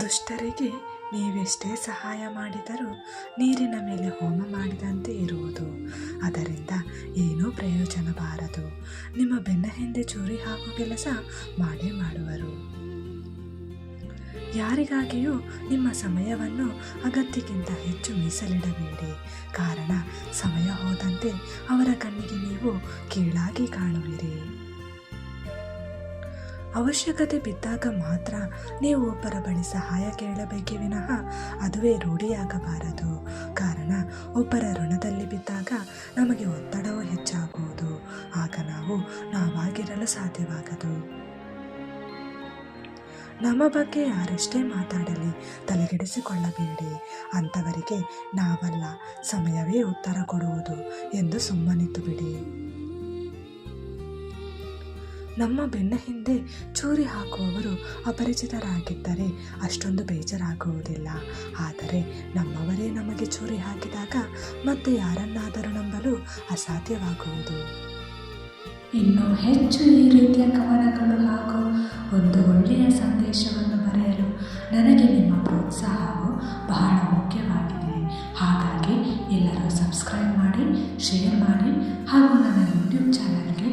ದುಷ್ಟರಿಗೆ ನೀವೆಷ್ಟೇ ಸಹಾಯ ಮಾಡಿದರೂ ನೀರಿನ ಮೇಲೆ ಹೋಮ ಮಾಡಿದಂತೆ ಇರುವುದು. ಅದರಿಂದ ಏನೂ ಪ್ರಯೋಜನ ಬಾರದು. ನಿಮ್ಮ ಬೆನ್ನ ಹಿಂದೆ ಚೂರಿ ಹಾಕುವ ಕೆಲಸ ಮಾಡೇ ಮಾಡುವರು. ಯಾರಿಗಾಗಿಯೂ ನಿಮ್ಮ ಸಮಯವನ್ನು ಅಗತ್ಯಕ್ಕಿಂತ ಹೆಚ್ಚು ಮೀಸಲಿಡಬೇಡಿ. ಕಾರಣ, ಸಮಯ ಹೋದಂತೆ ಅವರ ಕಣ್ಣಿಗೆ ನೀವು ಕೀಳಾಗಿ ಕಾಣುವಿರಿ. ಅವಶ್ಯಕತೆ ಬಿದ್ದಾಗ ಮಾತ್ರ ನೀವು ಒಬ್ಬರ ಬಳಿ ಸಹಾಯ ಕೇಳಬೇಕೇ ವಿನಃ ಅದುವೇ ರೂಢಿಯಾಗಬಾರದು. ಕಾರಣ, ಒಬ್ಬರ ಋಣದಲ್ಲಿ ಬಿದ್ದಾಗ ನಮಗೆ ಒತ್ತಡವೂ ಹೆಚ್ಚಾಗುವುದು. ಆಗ ನಾವು ನಾವಾಗಿರಲು ಸಾಧ್ಯವಾಗದು. ನಮ್ಮ ಬಗ್ಗೆ ಯಾರೆಷ್ಟೇ ಮಾತಾಡಲಿ ತಲೆಗೆಡಿಸಿಕೊಳ್ಳಬೇಡಿ ಅಂಥವರಿಗೆ ನಾವಲ್ಲ, ಸಮಯವೇ ಉತ್ತರ ಕೊಡುವುದು ಎಂದು ಸುಮ್ಮನಿದ್ದು ಬಿಡಿ. ನಮ್ಮ ಬೆನ್ನ ಹಿಂದೆ ಚೂರಿ ಹಾಕುವವರು ಅಪರಿಚಿತರಾಗಿದ್ದರೆ ಅಷ್ಟೊಂದು ಬೇಜಾರಾಗುವುದಿಲ್ಲ. ಆದರೆ ನಮ್ಮವರೇ ನಮಗೆ ಚೂರಿ ಹಾಕಿದಾಗ ಮತ್ತೆ ಯಾರನ್ನಾದರೂ ನಂಬಲು ಅಸಾಧ್ಯವಾಗುವುದು. ಇನ್ನೂ ಹೆಚ್ಚು ಈ ರೀತಿಯ ಕವನಗಳು ಹಾಗೂ ಒಂದು ಒಳ್ಳೆಯ ಸಂದೇಶವನ್ನು ಬರೆಯಲು ನನಗೆ ನಿಮ್ಮ ಪ್ರೋತ್ಸಾಹವು ಬಹಳ ಮುಖ್ಯವಾಗಿದೆ. ಹಾಗಾಗಿ ಎಲ್ಲರೂ ಸಬ್ಸ್ಕ್ರೈಬ್ ಮಾಡಿ, ಶೇರ್ ಮಾಡಿ ಹಾಗೂ ನನ್ನ ಯೂಟ್ಯೂಬ್ ಚಾನಲ್ಗೆ